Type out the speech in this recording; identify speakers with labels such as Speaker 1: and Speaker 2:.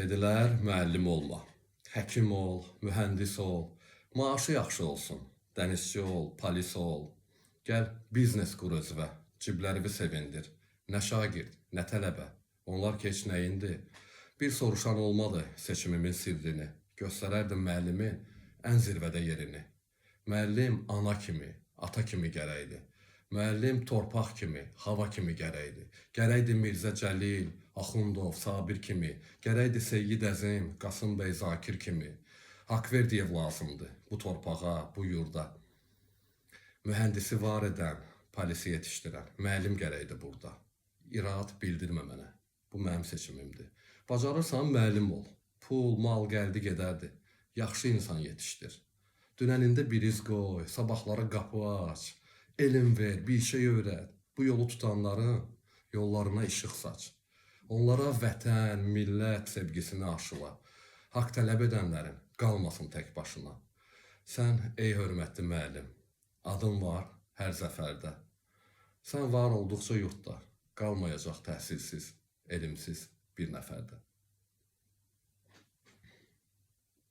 Speaker 1: Dedilər, müəllim olma. Həkim ol, mühəndis ol, maaşı yaxşı olsun. Dənizçi ol, polis ol. Gəl biznes qur özünə, ciblərini sevindir. Nə şagird, nə tələbə. Onlar keç nəyindi? Bir soruşan olmadı seçimimin sirrini. Göstərərdim müəllimin ən zirvədə yerini. Müəllim ana kimi, ata kimi gərəkdi. Müəllim torpaq kimi, hava kimi gərəkdi. Gərəkdi Mirzə Cəlil, Axundov, Sabir kimi, gərəkdi Seyyid Əzim, Qasım bəy Zakir kimi. Haqverdiyev lazımdı bu torpağa, bu yurda. Mühəndisi var edən, polisi yetişdirən, müəllim gərəkdi burada. İraat bildirmə mənə. Bu mənim seçimimdir. Bacarırsan müəllim ol. Pul, mal gəldi gedərdi. Yaxşı insan yetişdir. Dünənində bir iz qoy, sabahlara qapı aç. Elm ver, bir şey öyrət. Bu yolu tutanların yollarına işıq saç. Onlara vətən, millət sevgisini aşıla. Haqq tələb edənlərin qalmasın tək başına. Sən ey hörmətli müəllim, adın var hər zəfərdə. Sən var olduqca yurtda qalmayacaq təhsilsiz, elmsiz bir nəfərdə.